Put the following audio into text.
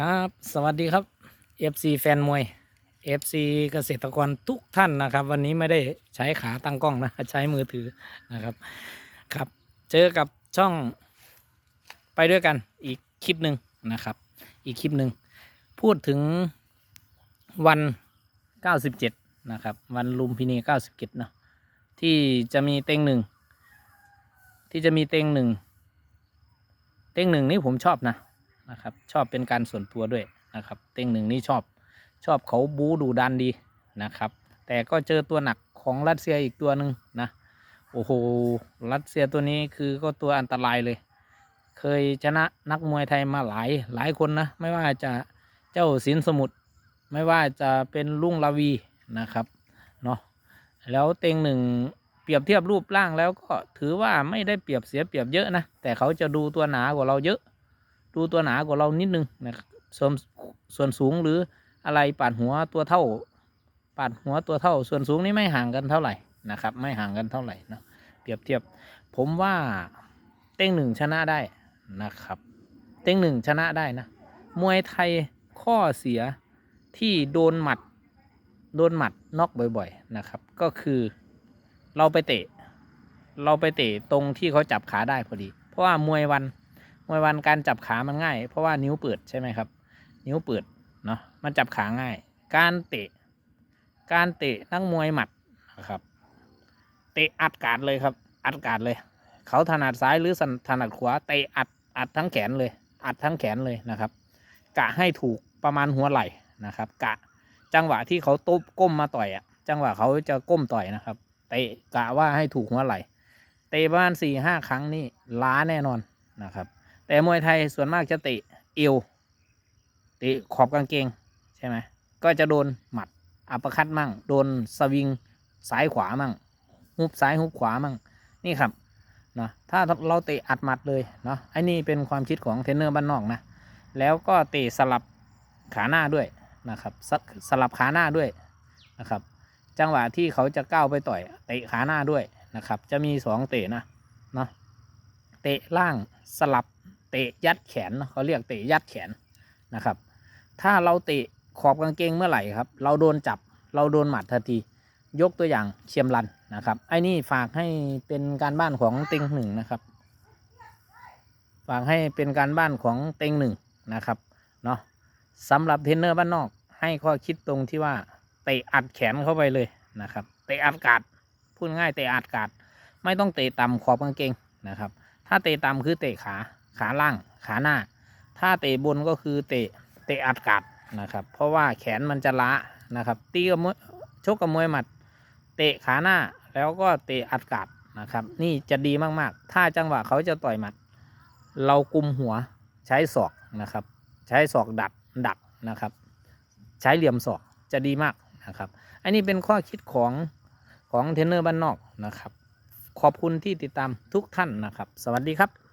ครับ สวัสดีครับ FC แฟนมวย FC เกษตรกรทุกท่านนะครับ วันนี้ไม่ได้ใช้ขาตั้งกล้องนะ ใช้มือถือนะครับครับ เจอกับช่องไปด้วยกันอีกคลิปหนึ่งนะครับ อีกคลิปหนึ่งพูดถึงวัน 97 นะครับ วันลุมพินี 97 เนาะที่จะมีเต็งหนึ่งที่จะมีเต็งหนึ่งเต็งหนึ่งนี่ผมชอบนะ นะครับ ชอบเป็นการส่วนตัวด้วยนะครับ เต็งหนึ่งนี่ชอบชอบเขาบูดูดันดีนะครับ แต่ก็เจอตัวหนักของรัสเซียอีกตัวหนึ่งนะโอ้โหรัสเซียตัวนี้คือก็ตัวอันตรายเลย เคยชนะนักมวยไทยมาหลายหลายคนนะไม่ว่าจะเจ้าสินสมุทรไม่ว่าจะเป็นลุงลาวีนะครับเนาะแล้วเต็งหนึ่งเปรียบเทียบรูปร่างแล้วก็ถือว่าไม่ได้เปรียบเสียเปรียบเยอะนะแต่เขาจะดูตัวหนากว่าเราเยอะ ดูตัวหนากว่าเรานิดนึงนะครับส่วนส่วนสูงหรืออะไรปาดหัวตัวเท่าปาดหัวตัวเท่า ส่วนสูงนี่ไม่ห่างกันเท่าไหร่นะครับ ไม่ห่างกันเท่าไหร่นะเปรียบเทียบ ผมว่าเต้งหนึ่งชนะได้นะครับ เต้งหนึ่งชนะได้นะมวยไทยข้อเสียที่โดนหมัด โดนหมัดน็อกบ่อย ๆนะครับ ก็คือเราไปเตะ เราไปเตะตรงที่เขาจับขาได้พอดี เพราะว่ามวยวัน มวยวันการจับขามันง่าย เพราะว่านิ้วเปิดใช่ไหมครับ นิ้วเปิดเนาะมันจับขาง่าย การเตะ การเตะนักมวยหมัดนะครับ เตะอัดกาดเลยครับ อัดกาดเลย เขาถนัดซ้ายหรือถนัดขวาเตะอัดอัดทั้งแขนเลย อัดทั้งแขนเลยนะครับ กะให้ถูกประมาณหัวไหล่นะครับ กะจังหวะที่เขาตบก้มมาต่อยอะจังหวะเขาจะก้มต่อยนะครับเตะกะว่าให้ถูกหัวไหล่เตะประมาณสี่ห้าครั้งนี่ล้าแน่นอนนะครับ แต่มวยไทยส่วนมากจะเตะเอวเตะขอบกางเกงใช่ไหมก็จะโดนหมัดอัปคัตมั่ง โดนสวิงซ้ายขวามั่งฮุบซ้ายฮุบขวามั่งนี่ครับนะถ้าเราเตะอัดหมัดเลยเนาะไอ้นี่เป็นความคิดของเทรนเนอร์บ้านนอกนะแล้วก็เตะสลับขาหน้าด้วยนะครับสสลับขาหน้าด้วยนะครับ จังหวะที่เขาจะก้าวไปต่อยเตะขาหน้าด้วยนะครับ จะมีสองเตะนะเนาะเตะล่างสลับ เตะยัดแขนเขาเรียกเตะยัดแขนนะครับ ถ้าเราเตะขอบกางเกงเมื่อไหร่ครับ เราโดนจับเราโดนหมัดทันที ยกตัวอย่างเชียมรันนะครับ ไอ้นี่ฝากให้เป็นการบ้านของเต็งหนึ่งนะครับ ฝากให้เป็นการบ้านของเต็งหนึ่งนะครับเนาะสำหรับเทรนเนอร์บ้านนอก ให้ข้อคิดตรงที่ว่าเตะอัดแขนเข้าไปเลยนะครับเตะอัดกาดพูดง่ายเตะอัดกาดไม่ต้องเตะต่ำขอบกางเกงนะครับ ถ้าเตะต่ำคือเตะขา ขาล่างขาหน้า ถ้าเตะบนก็คือเตะเตะอัดกาดนะครับ เพราะว่าแขนมันจะล้านะครับ ตีกับมวยชกกับมวยหมัด เตะขาหน้าแล้วก็เตะอัดกาดนะครับ นี่จะดีมากๆ ถ้าจังหวะเขาจะต่อยหมัด เรากุมหัวใช้ศอกนะครับ ใช้ศอกดักดักนะครับ ใช้เหลี่ยมศอกจะดีมากนะครับ อันนี้เป็นข้อคิดของของเทรนเนอร์บ้านนอกนะครับ ขอบคุณที่ติดตามทุกท่านนะครับ สวัสดีครับ